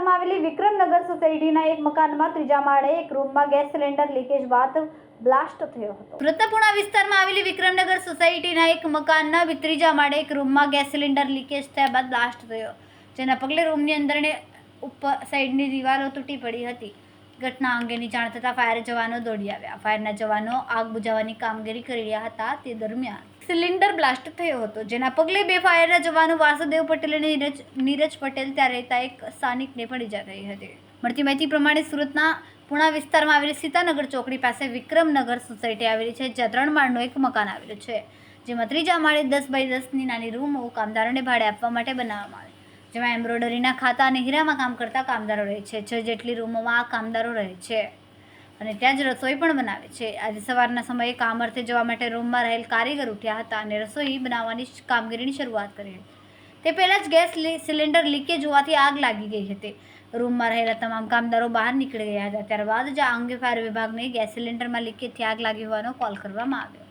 વિસ્તારમાં આવેલી વિક્રમનગર સોસાયટીના એક મકાનમાં ત્રીજા માળે એક રૂમમાં ગેસ સિલિન્ડર લીકેજ બાદ બ્લાસ્ટ થયો હતો. વિસ્તારમાં આવેલી વિક્રમનગર સોસાયટીના એક મકાનના ત્રીજા માળે એક રૂમમાં ગેસ સિલિન્ડર લીકેજ થયા બાદ બ્લાસ્ટ થયો, જેના પગલે રૂમની અંદરને ઉપર સાઈડની દિવાલો તૂટી પડી હતી. ઘટના અંગેની જાણ થતાં ફાયર જવાનો દોડી આવ્યા. ફાયરના જવાનો આગ બુઝાવવાની કામગીરી કરી રહ્યા હતા તે દરમિયાન સિલિન્ડર બ્લાસ્ટ થયો હતો. જેના પગલે બે ફાયરના જવાનો વાસુદેવ પટેલ અને નીરજ નીરજ પટેલ ત્યાં રહેતા એક સ્થાનિકને પણ ઈજા થઈ હતી. મળતી માહિતી પ્રમાણે સુરતના પુણા વિસ્તારમાં આવેલી સીતાનગર ચોકડી પાસે વિક્રમનગર સોસાયટી આવેલી છે, જ્યાં ત્રણ માળનું એક મકાન આવેલું છે. જેમાં ત્રીજા માળે દસ બાય દસની નાની રૂમો કામદારોને ભાડે આપવા માટે બનાવવામાં આવી. જેમાં એમ્બ્રોઇડરીના ખાતા અને હીરામાં કામ કરતા કામદારો રહે છે. છ જેટલી રૂમોમાં આ કામદારો રહે છે. અને ત્યાં જ રસોઈ પણ બનાવે છે. આજે સવારના સમયે કામ અર્થે જવા માટે રૂમમાં રહેલ કારીગર ઉઠ્યા હતા અને રસોઈ બનાવવાની કામગીરીની શરૂઆત કરી હતી. તે પહેલાં જ ગેસ સિલિન્ડર લીકેજ હોવાથી આગ લાગી ગઈ હતી. રૂમમાં રહેલા તમામ કામદારો બહાર નીકળી ગયા હતા. ત્યારબાદ જ આ અંગે ફાયર વિભાગને ગેસ સિલિન્ડરમાં લીકેજથી આગ લાગી હોવાનો કોલ કરવામાં આવ્યો.